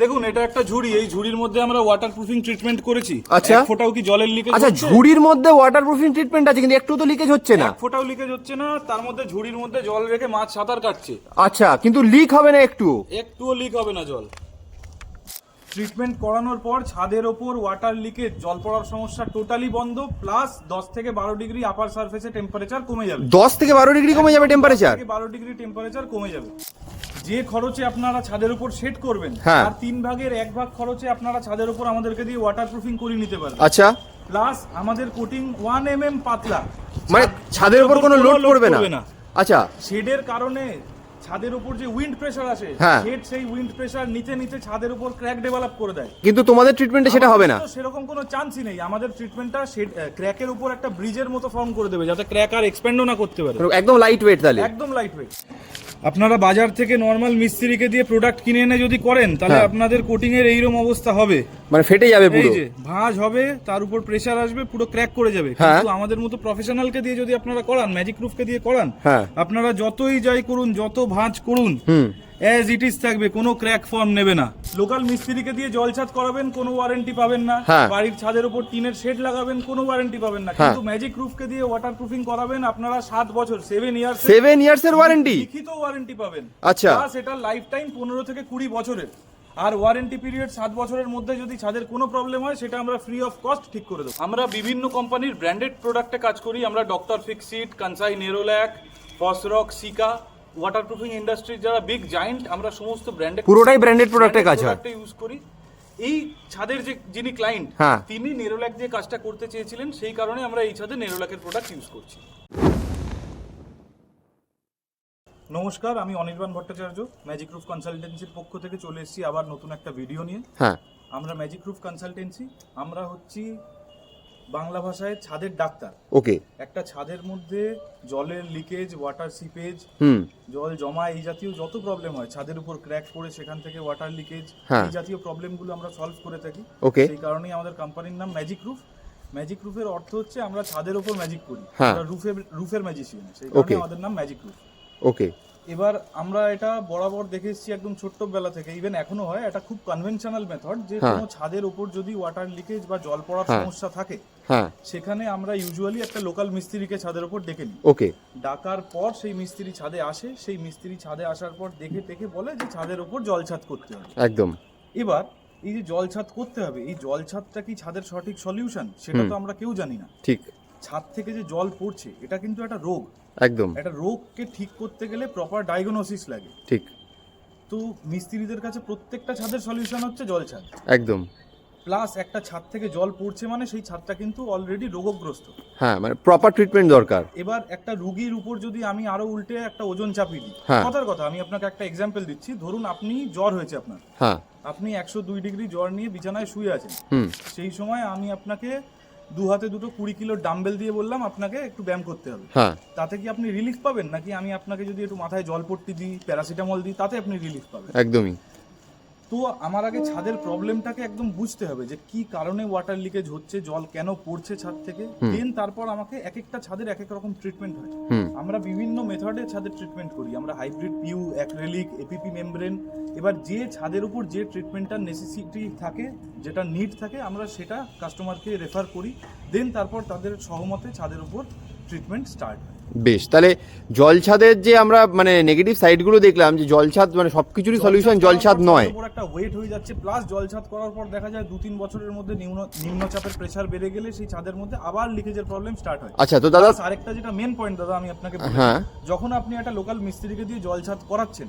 দেখুন এটা একটা ঝুড়ি। এই ঝুড়ির মধ্যে আমরা ওয়াটার প্রুফিং ট্রিটমেন্ট করেছি। আচ্ছা। ফোঁটাও কি জলের লিকেজ আচ্ছা ঝুড়ির মধ্যে ওয়াটার প্রুফিং ট্রিটমেন্ট আছে কিন্তু একটু তো লিকেজ হচ্ছে না। ফোঁটাও লিকেজ হচ্ছে না তার মধ্যে ঝুড়ির মধ্যে জল রেখে মাছ সাঁতার কাটছে। আচ্ছা কিন্তু লিক হবে না একটু একটুও লিক হবে না জল। ট্রিটমেন্ট করানোর পর ছাদের ওপর ওয়াটার লিকেজ জল পড়ার সমস্যা টোটালি বন্ধ প্লাস দশ থেকে বারো ডিগ্রি আপার সারফেসে টেম্পারেচার কমে যাবে। দশ থেকে বারো ডিগ্রি কমে যাবে টেম্পারেচার বারো ডিগ্রি টেম্পারেচার কমে যাবে। যে খরচে আপনারা ছাদের উপর সেট করবেন হ্যাঁ। তার তিন ভাগের এক ভাগ খরচে আপনারা ছাদের উপর আমাদেরকে দিয়ে ওয়াটারপ্রুফিং করে করিয়ে নিতে পারবেন। আচ্ছা। প্লাস আমাদের কোটিং ওয়ান এম এম পাতলা। মানে ছাদের উপর কোনো লোড পড়বে না? আচ্ছা। শেডের কারণে ছাদের উপর যে উইন্ড প্রেসার আসে হ্যাঁ। শেড সেই উইন্ড প্রেসার নিতে নিতে ছাদের উপর ক্র্যাক ডেভেলপ করে দেয়। কিন্তু তোমাদের ট্রিটমেন্টে সেটা হবে না। সেরকম কোনো চান্সই নেই। আমাদের ট্রিটমেন্টটা ক্র্যাকের উপর একটা ব্রিজের মতো ফর্ম করে দেবে যাতে ক্র্যাক আর এক্সপ্যান্ডও না করতে পারে। একদম লাইট ওয়েট তাহলে। একদম লাইট ওয়েট আপনারা বাজার থেকে নর্মাল মিস্ত্রিকে দিয়ে প্রোডাক্ট কিনে এনে যদি করেন তাহলে হ্যাঁ। আপনাদের কোটিং এর এইরকম অবস্থা হবে। মানে ফেটে যাবে এই পুরো। যে ভাঁজ হবে তার উপর প্রেসার আসবে পুরো ক্র্যাক করে যাবে। হ্যাঁ। কিন্তু আমাদের মতো প্রফেশনালকে দিয়ে যদি আপনারা করান ম্যাজিক প্রুফকে দিয়ে করান হ্যাঁ। আপনারা যতই যাই করুন যত ভাঁজ করুন। অ্যাজ ইট ইজ থাকবে কোনো ক্র্যাক ফর্ম নেবে না। লোকাল মিস্ত্রিকে দিয়ে জল ছাদ করাবেন কোনো ওয়ারেন্টি পাবেন না। হ্যাঁ। বাড়ির ছাদের উপর টিনের শেড লাগাবেন কোনো ওয়ারেন্টি পাবেন না। হ্যাঁ। কিন্তু ম্যাজিক প্রুফকে দিয়ে ওয়াটার প্রুফিং করাবেন আপনারা সাত বছর সেভেন ইয়ার্স সেভেন ইয়ার্স এর ওয়ারেন্টি লিখিত ওয়ারেন্টি পাবেন। আচ্ছা। এটা লাইফ টাইম পনেরো থেকে কুড়ি বছরের। আর ওয়ারেন্টি পিরিয়ড সাত বছরের মধ্যে যদি ছাদের কোনো প্রবলেম হয় সেটা আমরা ফ্রি অফ কস্ট ঠিক করে দেবো। আমরা বিভিন্ন কোম্পানির ব্র্যান্ডেড প্রোডাক্টে কাজ করি। আমরা doctor Fixit Kansai Nerolac Fosroc Sika waterproofing ইন্ডাস্ট্রির যারা বিগ জায়েন্ট আমরা সমস্ত ব্র্যান্ডে পুরোটাই branded product কাজ হয়। ইউজ করি এই ছাদের যে যিনি ক্লায়েন্ট হ্যাঁ। তিনি নেরোল্যাক যে কাজটা করতে চেয়েছিলেন সেই কারণে আমরা এই ছাদে নেরোল্যাকের প্রোডাক্ট ইউজ করছি নমস্কার আমি অনির্বাণ ভট্টাচার্য ম্যাজিক রুফ কনসালটেন্সির পক্ষ থেকে চলে এসেছি আবার নতুন একটা ভিডিও নিয়ে হ্যাঁ আমরা ম্যাজিক রুফ কনসালটেন্সি আমরা হচ্ছি বাংলা ভাষায় ছাদের ডাক্তার। ওকে। একটা ছাদের মধ্যে জলের লিকেজ ওয়াটার সিপেজ জল জমা এই জাতীয় যত প্রবলেম হয় ছাদের উপর ক্র্যাক পড়ে সেখান থেকে ওয়াটার লিকেজ হ্যাঁ। এই জাতীয় প্রবলেমগুলো আমরা সলভ করে থাকি। ওকে। সেই কারণেই আমাদের কোম্পানির নাম ম্যাজিক রুফ ম্যাজিক রুফের অর্থ হচ্ছে আমরা ছাদের উপর ম্যাজিক করি। হ্যাঁ। আমরা রুফের রুফের ম্যাজিশিয়ান সেই কারণে আমাদের নাম ম্যাজিক রুফ ওকে। এবার আমরা এটা বরাবর দেখে এসেছি একদম ছোট্ট বেলা থেকে। ইভেন এখনও হয় এটা খুব কনভেনশনাল মেথড যে হ্যাঁ। কোনো ছাদের উপর যদি ওয়াটার লিকেজ বা জল পড়ার হ্যাঁ। সমস্যা থাকে হ্যাঁ। সেখানে আমরা ইউজুয়ালি একটা লোকাল মিস্ত্রিকে ছাদের উপর ডেকে নিই। ওকে ডাকার পর সেই মিস্ত্রি ছাদে আসে সেই মিস্ত্রি ছাদে আসার পর দেখে টেকে বলে যে ছাদের উপর জল ছাদ করতে হবে। একদম। এবার এই যে জল ছাদ করতে হবে এই জল ছাদটা কি ছাদের সঠিক সলিউশন সেটা তো আমরা কেউ জানি না। ঠিক। ছাদ থেকে যে জল পড়ছে এটা কিন্তু একটা রোগ। একদম। একটা রোগকে ঠিক করতে গেলে প্রপার ডায়াগনোসিস লাগে। ঠিক। তো মিস্ত্রিদের কাছে প্রত্যেকটা ছাদের সলিউশন হচ্ছে জল ছাদ। একদম। প্লাস একটা ছাদ থেকে জল পড়ছে মানে সেই ছাদটা কিন্তু অলরেডি রোগগ্রস্ত। হ্যাঁ মানে প্রপার ট্রিটমেন্ট দরকার। এবার একটা রুগীর উপর যদি আমি আরও উল্টে একটা ওজন চাপিয়ে দিই হ্যাঁ। কথার কথা আমি আপনাকে একটা এক্সাম্পল দিচ্ছি। ধরুন আপনি জ্বর হয়েছে আপনার। হ্যাঁ। আপনি একশো দুই ডিগ্রি জ্বর নিয়ে বিছানায় শুয়ে আছেন। হুম। সেই সময় আমি আপনাকে দু হাতে দুটো কুড়ি কিলো ডাম্বেল দিয়ে বললাম আপনাকে একটু ব্যায়াম করতে হবে। হ্যাঁ। তাতে কি আপনি রিলিফ পাবেন? নাকি আমি আপনাকে যদি একটু মাথায় জল পট্টি দিই প্যারাসিটামল দিই তাতে আপনি রিলিফ পাবেন? একদমই। তো আমার আগে ছাদের প্রবলেমটাকে একদম বুঝতে হবে যে কি কারণে ওয়াটার লিকেজ হচ্ছে জল কেন পড়ছে ছাদ থেকে। দেন তারপর আমাকে এক একটা ছাদের এক এক রকম ট্রিটমেন্ট হয়। আমরা বিভিন্ন মেথডে ছাদের ট্রিটমেন্ট করি। আমরা hybrid PU acrylic APP membrane এবার যে ছাদের উপর যে ট্রিটমেন্টটার নেসেসিটি থাকে যেটা নিড থাকে আমরা সেটা কাস্টমারকে রেফার করি। দেন তারপর তাদের সহমতে ছাদের উপর ট্রিটমেন্ট স্টার্ট হয়। বেশ তাহলে জল ছাদের যে আমরা মানে নেগেটিভ সাইডগুলো দেখলাম যে জল ছাদ মানে সবকিছুরই সলিউশন জল ছাদ নয়। একটা ওয়েট হয়ে যাচ্ছে প্লাস জল ছাদ করার পর দেখা যায় দু তিন বছরের মধ্যে নিম্ন নিম্নচাপের প্রেসার বেড়ে গেলে সেই ছাদের মধ্যে আবার লিকেজের প্রবলেম স্টার্ট হয়। আচ্ছা তো দাদা আরেকটা যেটা মেন পয়েন্ট দাদা আমি আপনাকে হ্যাঁ। যখন আপনি একটা লোকাল মিস্ত্রিকে দিয়ে জল ছাদ করাচ্ছেন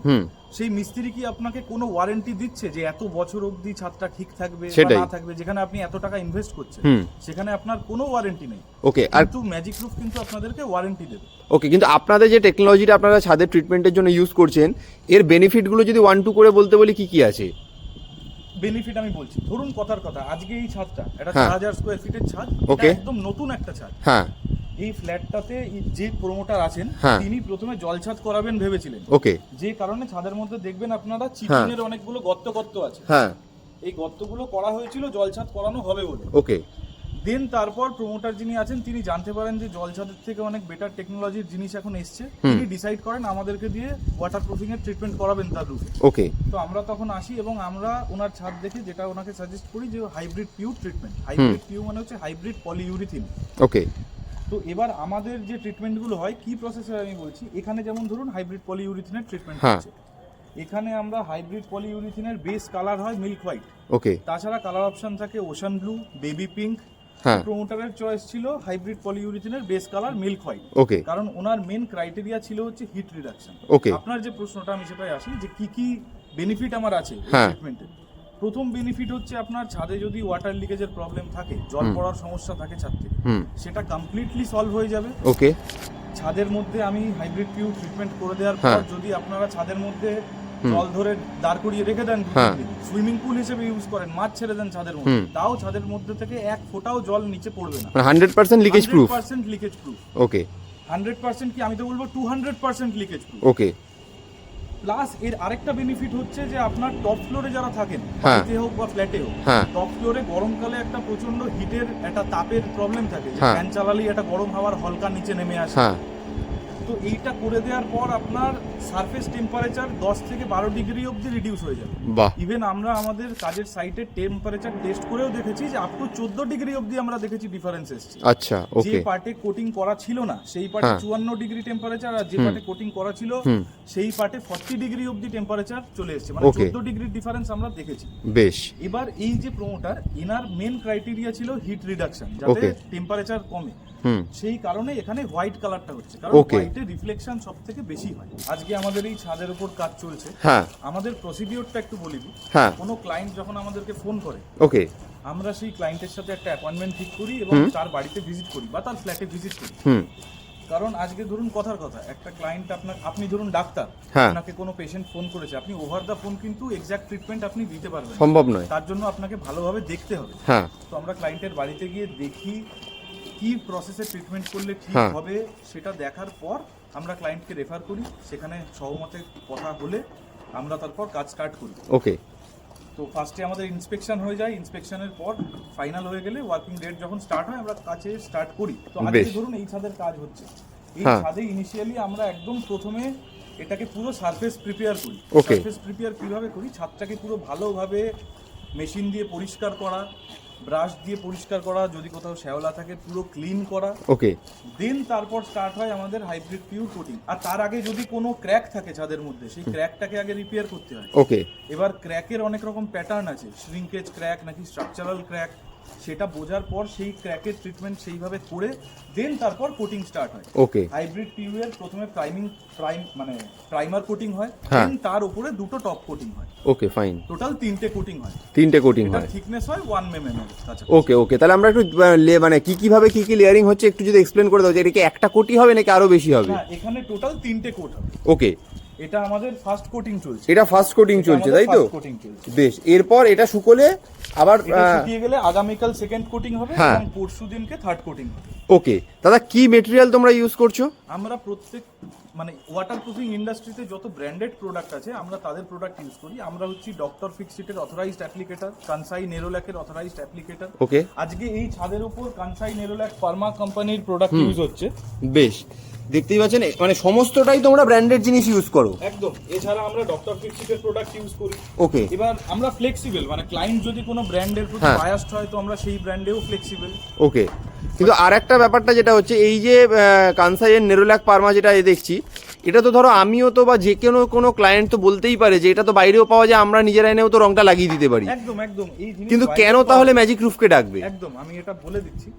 সেই মিস্ত্রি কি আপনাকে কোনো ওয়ারেন্টি দিচ্ছে যে এত বছর অবধি ছাদটা ঠিক থাকবে। না থাকবে যেখানে আপনি এত টাকা ইনভেস্ট করছেন সেখানে আপনার কোনো ওয়ারেন্টি নেই? ওকে আর কিন্তু ম্যাজিক প্রুফ কিন্তু আপনাদেরকে ওয়ারেন্টি দেবে। ওকে কিন্তু আপনাদের যে টেকনোলজিটা আপনারা ছাদের ট্রিটমেন্টের জন্য ইউজ করছেন এর বেনিফিটগুলো যদি ওয়ান টু করে বলতে বলি কি কি আছে? বেনিফিট আমি বলছি। ধরুন কথার কথা আজকে এই ছাদটা এটা হ্যাঁ। চার হাজার স্কোয়ার ফিটের ছাদ. এটা একদম নতুন একটা ছাদ। হ্যাঁ। এই ফ্ল্যাটটাতে যে প্রমোটার আছেন হ্যাঁ। তিনি প্রথমে জল ছাদ করাবেন ভেবেছিলেন। ওকে যে কারণে ছাদের মধ্যে দেখবেন আপনারা চিটিংয়ের অনেকগুলো গর্ত গর্ত আছে। হ্যাঁ। এই গর্তগুলো করা হয়েছিল জল ছাদ করানো হবে বলে। ওকে দেন তারপর প্রমোটার যিনি আছেন তিনি জানতে পারেন যে জল ছাদের থেকে অনেক বেটার টেকনোলজির জিনিস এখন এসছে। তিনি ডিসাইড করেন আমাদেরকে দিয়ে ওয়াটার প্রুফিং এর ট্রিটমেন্ট করাবেন তার রুফে ওকে তো আমরা তখন আসি এবং আমরা ওনার ছাদ দেখে যেটা ওনাকে সাজেস্ট করি যে hybrid PU treatment hybrid PU মানে হচ্ছে হাইব্রিড পলিইউরিথিন ওকে তো এবার আমাদের যে ট্রিটমেন্টগুলো হয় কি প্রসেসে আমি বলছি? এখানে যেমন ধরুন হাইব্রিড পলিইউরিথিনের ট্রিটমেন্ট। হচ্ছে। এখানে আমরা হাইব্রিড পলিইউরিথিনের বেস কালার হয় মিল্ক হোয়াইট ওকে তাছাড়া কালার অপশন থাকে ওশান ব্লু বেবি পিঙ্ক প্রমোটারের চয়েস ছিল hybrid পলিইউরিথিনের base colour milk white okay কারণ ওনার মেন ক্রাইটেরিয়া ছিল হচ্ছে হিট রিডাকশন Okay. আপনার যে প্রশ্নটা আমি সেটাই আসি যে কি কি বেনিফিট আমার আছে হ্যাঁ। ট্রিটমেন্টে প্রথম বেনিফিট হচ্ছে আপনার ছাদে যদি ওয়াটার লিকেজের প্রবলেম থাকে জল পড়ার সমস্যা থাকে ছাদ থেকে সেটা কমপ্লিটলি সলভ হয়ে যাবে। ওকে ছাদের মধ্যে আমি হাইব্রিড পিউ ট্রিটমেন্ট করে দেওয়ার পর হ্যাঁ। যদি আপনারা ছাদের মধ্যে জল ধরে দাঁড় করিয়ে রেখে দেন হ্যাঁ। সুইমিং পুল হিসেবে ইউজ করেন মাছ ছেড়ে দেন ছাদের মধ্যে। তাও ছাদের মধ্যে থেকে এক ফোঁটাও জল নিচে পড়বে না। Hundred percent leakage proof percent leakage proof okay hundred percent কি আমি তো বলব two hundred percent leakage proof okay plus এর আরেকটা বেনিফিট হচ্ছে যে আপনার টপ ফ্লোরে যারা থাকেন হ্যাঁ। বাড়িতে হোক বা ফ্ল্যাটে হোক হ্যাঁ। টপ ফ্লোরে গরমকালে একটা প্রচণ্ড হিটের একটা তাপের প্রবলেম থাকে। হ্যাঁ। ফ্যান চালালেই একটা গরম হাওয়ার হলকা নিচে নেমে আসে। হ্যাঁ। তো এইটা করে দেওয়ার পর আপনার সারফেস টেম্পারেচার দশ থেকে বারো ডিগ্রি অবধি রিডিউস হয়ে যাবে। বাহ। ইভেন আমরা আমাদের কাজের সাইটে টেম্পারেচার টেস্ট করেও দেখেছি যে আপ টু চোদ্দ ডিগ্রি অবধি আমরা দেখেছি ডিফারেন্স এসছে। আচ্ছা যে পার্টে কোটিং করা ছিল না সেই পার্টে হ্যাঁ। চুয়ান্ন ডিগ্রি টেম্পারেচার আর যে পার্টে কোটিং করা ছিল সেই পার্টে ফর্টি ডিগ্রি অবধি টেম্পারেচার চলে এসেছে। মানে. চোদ্দ ডিগ্রি ডিফারেন্স আমরা দেখেছি। বেশ। এবার এই যে প্রমোটার এনার মেন ক্রাইটেরিয়া ছিল হিট রিডাকশন যাতে টেম্পারেচার কমে। হুম। সেই কারণে এখানে হোয়াইট কালারটা হচ্ছে। কারণ. রিফ্লেকশন সব থেকে বেশি হয়। আজকে আমাদের এই ছাদের উপর কাজ চলছে। হ্যাঁ। আমাদের প্রসিডিওরটা একটু বলি দিই। হ্যাঁ। কোনো ক্লায়েন্ট যখন আমাদেরকে ফোন করে ওকে। আমরা সেই ক্লায়েন্টের সাথে একটা অ্যাপয়েন্টমেন্ট ঠিক করি এবং তার বাড়িতে ভিজিট করি বা তার ফ্ল্যাটে ভিজিট করি। হুম। কারণ আজকে ধরুন কথার কথা একটা ক্লায়েন্ট আপনার আপনি ধরুন ডাক্তার হ্যাঁ। আপনাকে কোনো পেশেন্ট ফোন করেছে আপনি ওভার দ্য ফোন কিন্তু এক্সাক্ট ট্রিটমেন্ট আপনি দিতে পারবেন। সম্ভব নয়। তার জন্য আপনাকে ভালোভাবে দেখতে হবে। হ্যাঁ। তো আমরা ক্লায়েন্টের বাড়িতে গিয়ে দেখি কি প্রসেসে ট্রিটমেন্ট করলে ঠিক হ্যাঁ। হবে সেটা দেখার পর আমরা ক্লায়েন্টকে রেফার করি। সেখানে সহমতে কথা হলে আমরা তারপর কাজ স্টার্ট করি। ওকে তো ফার্স্টে আমাদের ইন্সপেকশন হয়ে যায়। ইন্সপেকশনের পর ফাইনাল হয়ে গেলে ওয়ার্কিং ডেট যখন স্টার্ট হয় আমরা কাজে স্টার্ট করি। তো আজকে ধরুন এই ছাদের কাজ হচ্ছে। এই হ্যাঁ। ছাদে ইনিশিয়ালি আমরা একদম প্রথমে এটাকে পুরো সারফেস প্রিপেয়ার করি. সারফেস প্রিপেয়ার কীভাবে করি? ছাদটাকে পুরো ভালোভাবে মেশিন দিয়ে পরিষ্কার করা ব্রাশ দিয়ে পরিষ্কার করা যদি কোথাও শ্যাওলা থাকে পুরো ক্লিন করা। ওকে দেন তারপর স্টার্ট হয় আমাদের হাইব্রিড পিউর কোটিং আর তার আগে যদি কোনো ক্র্যাক থাকে ছাদের মধ্যে সেই ক্র্যাকটাকে আগে রিপেয়ার করতে হয়। ওকে এবার ক্র্যাকের অনেক রকম প্যাটার্ন আছে। শ্রিঙ্কেজ ক্র্যাক নাকি স্ট্রাকচারাল ক্র্যাক সেটা বোঝার পর সেই ক্র্যাকের ট্রিটমেন্ট সেইভাবে করে দেন তারপর কোটিং স্টার্ট হয়। ওকে হাইব্রিড পিউয়ের প্রথমে প্রাইমিং প্রাইম মানে প্রাইমার কোটিং হয় হ্যাঁ। দেন তার উপরে দুটো টপ কোটিং হয়। ওকে ফাইন টোটাল তিনটে কোটিং হয়। তিনটে কোটিং হয়। থিকনেস হয় ওয়ান এম এম এর ওকে ওকে তাহলে আমরা একটু লে- মানে কি কি ভাবে কি কি লেয়ারিং হচ্ছে একটু যদি এক্সপ্লেন করে দাও যে এটা কি একটা কোটি হবে নাকি আরও বেশি হবে? হ্যাঁ এখানে টোটাল তিনটে কোট হবে। ওকে এটা আমাদের ফার্স্ট কোটিং চলছে। এটা ফার্স্ট কোটিং চলছে তাই তো? কোটিং চলছে। বেশ এরপর এটা শুকোলে আবার শুকিয়ে গেলে আগামীকাল সেকেন্ড কোটিং হবে হ্যাঁ। এবং পরশু দিনকে থার্ড কোটিং হবে। ওকে দাদা কি মেটেরিয়াল তোমরা ইউজ করছ? আমরা প্রত্যেক মানে ওয়াটার প্রুফিং ইন্ডাস্ট্রিতে যত ব্র্যান্ডেড প্রোডাক্ট আছে আমরা তাদের প্রোডাক্ট ইউজ করি। আমরা হচ্ছি ডক্টর ফিক্সিটের অথরাইজড অ্যাপ্লিকেটার কানসাই নেরোল্যাকের অথরাইজড অ্যাপ্লিকেটার ওকে। আজকে এই ছাদের উপর কানসাই নেরোল্যাক ফার্মা কোম্পানির প্রোডাক্ট ইউজ হচ্ছে। বেশ। দেখতেই পাচ্ছেন? মানে সমস্তটাই তোমরা ব্র্যান্ডেড জিনিস ইউজ করো। একদম। এছাড়া আমরা ডক্টর ফিক্সিটের প্রোডাক্ট ইউজ করি। ওকে। এবার আমরা ফ্লেক্সিবল মানে ক্লায়েন্ট যদি কোনো ব্র্যান্ডের প্রতি। বায়াসড হয় তো আমরা সেই ব্র্যান্ডেও ফ্লেক্সিবল ওকে। কিন্তু আর একটা ব্যাপারটা যেটা হচ্ছে এই যে কানসাইয়ের নেরোল্যাক পারমা যেটা দেখছি এটা তো ধরো আমিও তো বা যে কোনো কোনো ক্লায়েন্ট তো বলতেই পারে যে এটা তো বাইরেও পাওয়া যায় আমরা নিজেরা এনেও তো রংটা লাগিয়ে দিতে পারি। একদম একদম। কিন্তু কেন তাহলে ম্যাজিক রুফকে ডাকবে? একদম আমি এটা বলে দিচ্ছি।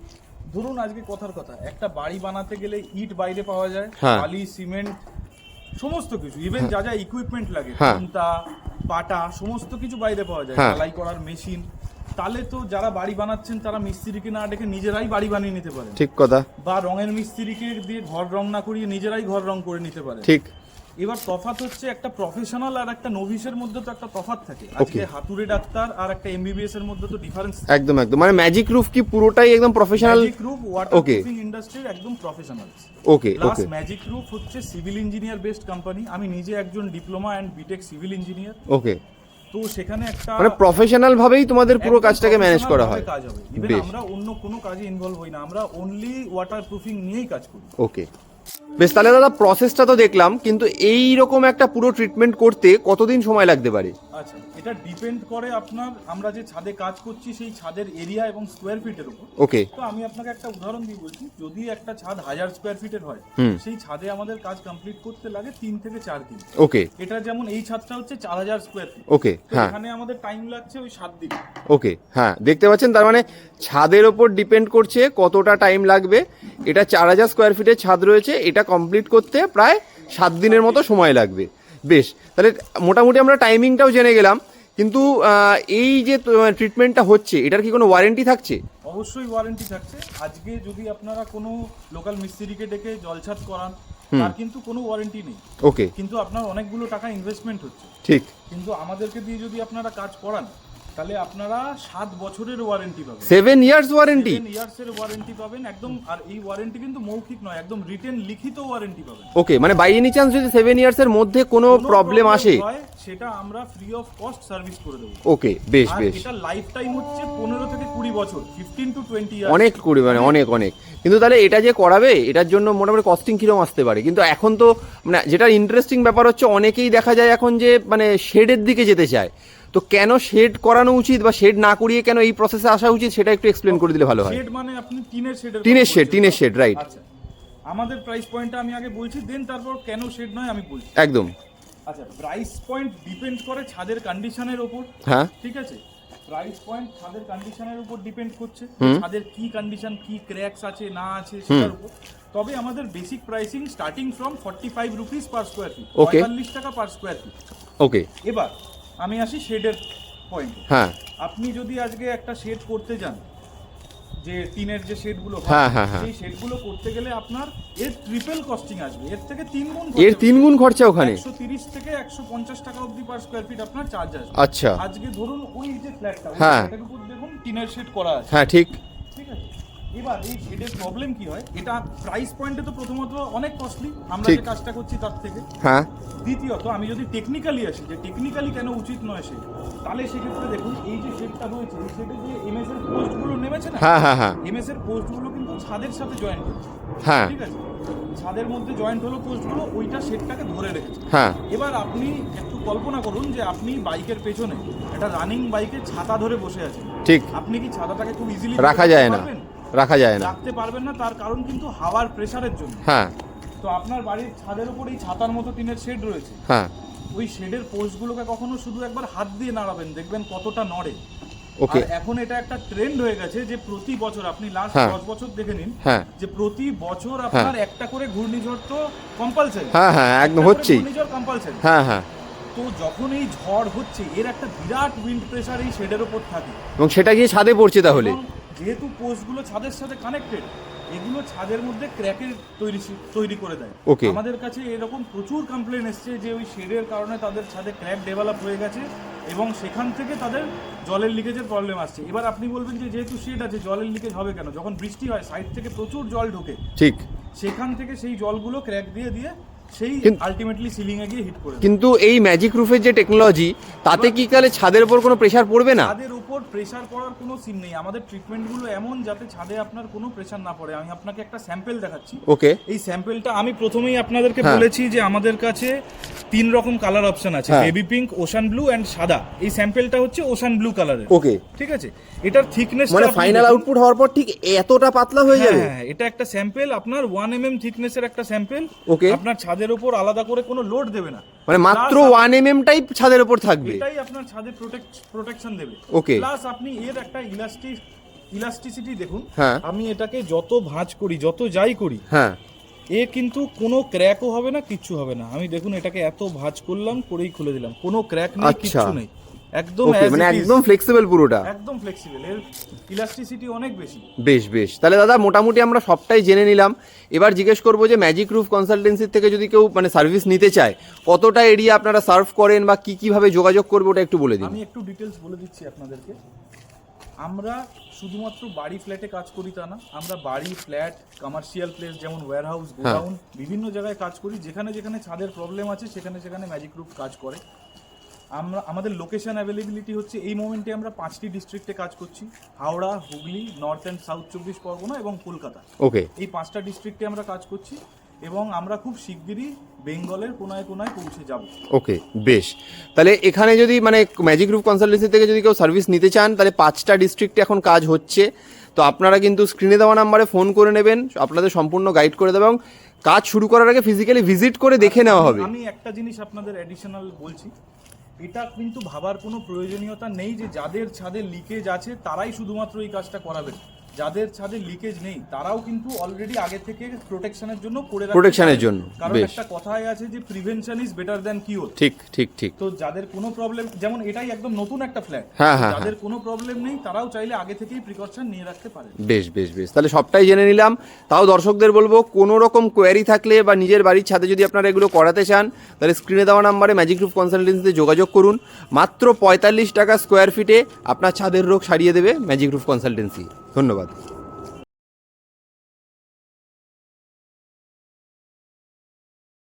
ধরুন আজকে কথার কথা একটা বাড়ি বানাতে গেলে ইট বাইরে পাওয়া যায় হ্যাঁ। বালি সিমেন্ট সমস্ত কিছু ইভেন যা যা ইকুইপমেন্ট লাগে হ্যাঁ। পাটা সমস্ত কিছু বাইরে পাওয়া যায় হ্যাঁ। ঢালাই করার মেশিন তাহলে তো যারা বাড়ি বানাচ্ছেন তারা মিস্ত্রিকে না ডেকে নিজেরাই বাড়ি বানিয়ে নিতে পারে ঠিক কথা বা রঙের মিস্ত্রিকে দিয়ে ঘর রং না করিয়ে নিজেরাই ঘর রং করে নিতে পারে ঠিক এবার তফাৎ হচ্ছে একটা প্রফেশনাল আর একটা নভিসের মধ্যে তো একটা তফাৎ থাকে। আজকে. হাতুড়ে ডাক্তার আর একটা এমবিবিএস এর মধ্যে তো ডিফারেন্স একদম একদম। মানে ম্যাজিক রুফ কি পুরোটাই একদম professional magic roof waterproofing ইন্ডাস্ট্রির একদম professional okay plus magic roof হচ্ছে সিভিল ইঞ্জিনিয়ার বেসড কোম্পানি আমি নিজে একজন diploma and BTech civil engineer okay তো সেখানে একটা মানে প্রফেশনাল ভাবেই তোমাদের পুরো কাজটাকে ম্যানেজ করা হয়। কাজ হবে। ইভেন আমরা অন্য কোনো কাজে ইনভলভ হই না। আমরা অনলি ওয়াটার প্রুফিং নিয়েই কাজ করি। ওকে বেশ, তাহলে দাদা প্রসেসটা তো দেখলাম, কিন্তু এই রকম একটা পুরো ট্রিটমেন্ট করতে কতদিন সময় লাগতে পারে? আচ্ছা এটা ডিপেন্ড করে আপনার আমরা যে ছাদে কাজ করছি সেই ছাদের এরিয়া এবং স্কোয়ার ফিটের উপর। ওকে তো আমি আপনাকে একটা উদাহরণ দিয়ে বলছি যদি একটা ছাদ হাজার স্কোয়ার ফিটের হয় সেই ছাদে আমাদের কাজ কমপ্লিট করতে লাগে তিন থেকে চার দিন। ওকে এটা যেমন এই ছাদটা হচ্ছে চার হাজার স্কোয়ার ফিট ওকে হ্যাঁ। এখানে আমাদের টাইম লাগছে ওই সাত দিন। ওকে হ্যাঁ দেখতে পাচ্ছেন তার মানে ছাদের ওপর ডিপেন্ড করছে কতটা টাইম লাগবে। এটা চার হাজার স্কোয়ার ফিটের ছাদ রয়েছে এটা কমপ্লিট করতে প্রায় সাত দিনের মতো সময় লাগবে। বেশ তাহলে মোটামুটি আমরা টাইমিংটাও জেনে গেলাম। কিন্তু এই যে ট্রিটমেন্টটা হচ্ছে এটার কি কোনো ওয়ারেন্টি থাকছে? অবশ্যই ওয়ারেন্টি থাকছে। আজকে যদি আপনারা কোনো লোকাল মিস্ত্রিকে ডেকে জলছাদ করান তার কিন্তু কোনো ওয়ারেন্টি নেই। ওকে কিন্তু আপনার অনেকগুলো টাকা ইনভেস্টমেন্ট হচ্ছে। ঠিক। কিন্তু আমাদেরকে দিয়ে যদি আপনারা কাজ করান তাহলে আপনারা সাত বছরের ওয়ারেন্টি পাবেন। সেভেন ইয়ার্স ওয়ারেন্টি ইয়ার্স এর ওয়ারেন্টি পাবেন একদম আর এই ওয়ারেন্টি কিন্তু মৌখিক নয় একদম রিটেন লিখিত ওয়ারেন্টি পাবেন। ওকে মানে বাই এনি চান্স যদি সেভেন ইয়ার্স এর মধ্যে কোনো প্রবলেম আসে সেটা আমরা ফ্রি অফ কস্ট সার্ভিস করে দেবো। ওকে বেশ বেশ। এটা লাইফ টাইম হচ্ছে পনেরো থেকে কুড়ি বছর ফিফটিন টু টোয়েন্টি অনেক কুড়ি মানে অনেক অনেক। কিন্তু তাহলে এটা যে করাবে এটার জন্য মোটামুটি কস্টিং কীরকম আসতে পারে? কিন্তু এখন তো মানে যেটা ইন্টারেস্টিং ব্যাপার হচ্ছে অনেকেই দেখা যায় এখন যে মানে শেডের দিকে যেতে চায়। তো কেন শেড করানো উচিত বা শেড না করিয়ে কেন এই প্রসেসে আসা উচিত সেটা একটু এক্সপ্লেন করে দিলে ভালো হয়। শেড মানে আপনি টিনের শেড টিনের শেড টিনের শেড রাইট আচ্ছা। আমাদের প্রাইস পয়েন্টটা আমি আগে বলছি দেন তারপর কেন শেড নয় আমি বলছি। একদম। আচ্ছা প্রাইস পয়েন্ট ডিপেন্ড করে ছাদের কন্ডিশনের ওপর। হ্যাঁ। ঠিক আছে? প্রাইস পয়েন্ট ছাদের কন্ডিশনের উপর ডিপেন্ড করছে ছাদের কি কন্ডিশন কি ক্র্যাকস আছে না আছে সেটার উপর। তবে আমাদের basic pricing starting from forty five rupees per square feet Okay. পঁয়তাল্লিশ টাকা পার স্কোয়ার ফিট ওকে এবার আমি আসি শেডের পয়েন্ট হ্যাঁ। আপনি যদি আজকে একটা শেড করতে যান যে টিনের যে শেডগুলো হয়, হ্যাঁ, হ্যাঁ। সেই শেডগুলো করতে গেলে আপনার এর ট্রিপল কস্টিং আসবে। এর থেকে তিন গুণ এর তিন গুণ খরচা ওখানে? একশো তিরিশ থেকে একশো পঞ্চাশ টাকা অবধি পার স্কোয়ার ফিট আপনার চার্জ আসবে। আচ্ছা। আজকে ধরুন ওই যে ফ্ল্যাটটা হ্যাঁ। দেখুন টিনের শেড করা আছে। হ্যাঁ ঠিক। এবার এই শেডের প্রবলেম কি হয়? এটা প্রাইস পয়েন্টে তো প্রথমত অনেক কস্টলি আমরা যে কাজটা করছি তার থেকে। হ্যাঁ। দ্বিতীয়ত আমি যদি টেকনিক্যালি আসি যে টেকনিক্যালি কেন উচিত নয় সে তাহলে সেক্ষেত্রে দেখুন এই যে শেডটা রয়েছে এই শেডে যে এমএস এর পোস্টগুলো নেমেছে না? হ্যাঁ হ্যাঁ হ্যাঁ। এমএস এর পোস্টগুলো কিন্তু ছাদের সাথে জয়েন্ট হচ্ছে হ্যাঁ। ঠিক আছে? ছাদের মধ্যে জয়েন্ট হলো পোস্টগুলো ওইটা শেডটাকে ধরে রেখেছে। হ্যাঁ। এবার আপনি একটু কল্পনা করুন যে আপনি বাইকের পেছনে একটা রানিং বাইকের ছাতা ধরে বসে আছেন। ঠিক। আপনি কি ছাতাটাকে খুব ইজিলি রাখা যায় না। রাখা যায় না। রাখতে পারবেন না তার কারণ কিন্তু হাওয়ার প্রেসারের জন্য। হ্যাঁ। তো আপনার বাড়ির ছাদের উপর এই ছাতার মতো টিনের শেড রয়েছে। হ্যাঁ। ওই শেডের পোস্টগুলোকে কখনো শুধু একবার হাত দিয়ে নাড়াবেন দেখবেন কতটা নড়ে। ওকে আর এখন এটা একটা ট্রেন্ড হয়ে গেছে যে প্রতি বছর আপনি লাস্ট হ্যাঁ। দশ বছর দেখে নিন হ্যাঁ। যে প্রতি বছর আপনার একটা করে ঘূর্ণিঝড় তো কম্পালসারি হ্যাঁ হ্যাঁ একদম হচ্ছেই। ঘূর্ণিঝড় কম্পালসারি হ্যাঁ হ্যাঁ। তো যখন এই ঝড় হচ্ছে এর একটা বিরাট উইন্ড প্রেসার এই শেডের ওপর থাকে। এবং সেটা গিয়ে ছাদে পড়ছে তাহলে। যেহেতু পোস্টগুলো ছাদের সাথে কানেক্টেড এগুলো ছাদের মধ্যে ক্র্যাকের তৈরি তৈরি করে দেয়. আমাদের কাছে এরকম প্রচুর কমপ্লেন এসছে যে ওই শেডের কারণে তাদের ছাদে ক্র্যাক ডেভেলপ হয়ে গেছে এবং সেখান থেকে তাদের জলের লিকেজের প্রবলেম আসছে। এবার আপনি বলবেন যে যেহেতু শেড আছে জলের লিকেজ হবে কেন? যখন বৃষ্টি হয় সাইড থেকে প্রচুর জল ঢোকে। ঠিক। সেখান থেকে সেই জলগুলো ক্র্যাক দিয়ে দিয়ে সেই আলটিমেটলি সিলিং এ গিয়ে হিট করে কিন্তু এই ম্যাজিক রুফের যে টেকনোলজি তাতে কি কালে ছাদের উপর কোনো প্রেশার পড়বে না? ছাদের উপর প্রেসার পড়ার কোনো সিন নেই। আমাদের ট্রিটমেন্টগুলো এমন যাতে ছাদে আপনার কোনো প্রেসার না পড়ে। আমি আপনাকে একটা স্যাম্পেল দেখাচ্ছি। ওকে। এই স্যাম্পেলটা আমি প্রথমেই আপনাদেরকে হ্যাঁ। বলেছি যে আমাদের কাছে তিন রকম কালার অপশন আছে। হ্যাঁ। Baby pink ocean blue and সাদা। এই স্যাম্পেলটা হচ্ছে ওশান ব্লু কালারের ওকে। ঠিক আছে? এটার থিকনেস মানে ফাইনাল আউটপুট হওয়ার পর ঠিক এতটা পাতলা হয়ে যাবে? হ্যাঁ এটা একটা স্যাম্পেল আপনার ওয়ান এম এম থিকনেসের একটা স্যাম্পেল Okay. আপনার ছাদের উপর আলাদা করে কোনো লোড দেবে না। মানে মাত্র ওয়ান এম এম টাইপ ছাদের উপর থাকবে। এটাই আপনার ছাদে প্রোটেক্ট প্রোটেকশন দেবে। ওকে প্লাস আপনি এর একটা ইলাস্টিক ইলাস্টিসিটি দেখুন। হ্যাঁ। আমি এটাকে যত ভাঁজ করি যত যাই করি হ্যাঁ। এ কিন্তু কোনো ক্র্যাকও হবে না কিচ্ছু হবে না। আমি দেখুন এটাকে এত ভাঁজ করলাম করেই খুলে দিলাম। কোনো ক্র্যাক নেই আচ্ছা। কিচ্ছু নেই। একদম মানে একদম ফ্লেক্সিবল পুরোটা। একদম ফ্লেক্সিবল এর ইলাস্টিসিটি অনেক বেশি। বেশ বেশ। তাহলে দাদা মোটামুটি আমরা সবটাই জেনে নিলাম। এবার জিজ্ঞেস করব যে ম্যাজিক রুফ কনসালটেন্সির থেকে যদি কেউ মানে সার্ভিস নিতে চায় কতটা এরিয়া আপনারা সার্ভ করেন বা কি কীভাবে যোগাযোগ করবে ওটা একটু বলে দিন। আমি একটু ডিটেলস বলে দিচ্ছি আপনাদেরকে। আমরা শুধুমাত্র বাড়ি ফ্ল্যাটে কাজ করি তা না আমরা বাড়ি ফ্ল্যাট কমার্শিয়াল প্লেস যেমন ওয়্যার হাউস হ্যাঁ। গোডাউন বিভিন্ন জায়গায় কাজ করি। যেখানে যেখানে ছাদের প্রবলেম আছে সেখানে সেখানে ম্যাজিক রুফ কাজ করে। আমরা আমাদের লোকেশন অ্যাভেলেবিলিটি হচ্ছে এই মোমেন্টে আমরা পাঁচটি ডিস্ট্রিক্টে কাজ করছি। Howrah Hooghly north and south চব্বিশ পরগনা এবং কলকাতা। ওকে এই পাঁচটা ডিস্ট্রিক্টে আমরা কাজ করছি এবং আমরা খুব শিগগিরই বেঙ্গলের কোনায় কোনায় পৌঁছে যাব। ওকে বেশ। তাহলে এখানে যদি মানে ম্যাজিক গ্রুপ কনসালটেন্সি থেকে যদি কেউ সার্ভিস নিতে চান তাহলে পাঁচটা ডিস্ট্রিক্টে এখন কাজ হচ্ছে। তো আপনারা কিন্তু স্ক্রিনে দেওয়া নাম্বারে ফোন করে নেবেন আপনাদের সম্পূর্ণ গাইড করে দেবে এবং কাজ শুরু করার আগে ফিজিক্যালি ভিজিট করে দেখে নেওয়া হবে। আমি একটা জিনিস আপনাদের অ্যাডিশনাল বলছি এটা কিন্তু ভাবার কোনো প্রয়োজনীয়তা নেই যে যাদের ছাদে লিকেজ আছে, তারাই শুধুমাত্র এই কাজটা করাবেন। যাদের ছাদে লিকেজ নেই তারাও কিন্তু অলরেডি আগে থেকে প্রোটেকশনের জন্য করে রাখতে জন্য, কারণ একটা কথাই আছে যে prevention is better than cure ঠিক ঠিক ঠিক। তো যাদের কোনো প্রবলেম যেমন এটাই একদম নতুন একটা ফ্ল্যাট হ্যাঁ, হ্যাঁ, যাদের কোনো প্রবলেম নেই তারাও চাইলে আগে থেকেই প্রিকশন নিয়ে রাখতে পারে। বেশ বেশ বেশ। তাহলে সবটাই জেনে নিলাম। তাও দর্শকদের বলব কোনো রকম কোয়ারি থাকলে বা নিজের বাড়ির ছাদে যদি আপনারা এগুলো করাতে চান তাহলে স্ক্রিনে দেওয়া নাম্বারে ম্যাজিক গ্রুপ কনসালটেন্সিতে যোগাযোগ করুন। মাত্র পঁয়তাল্লিশ টাকা স্কোয়ার ফিটে আপনার ছাদের রোগ সারিয়ে দেবে ম্যাজিক গ্রুপ কনসালটেন্সি ধন্যবাদ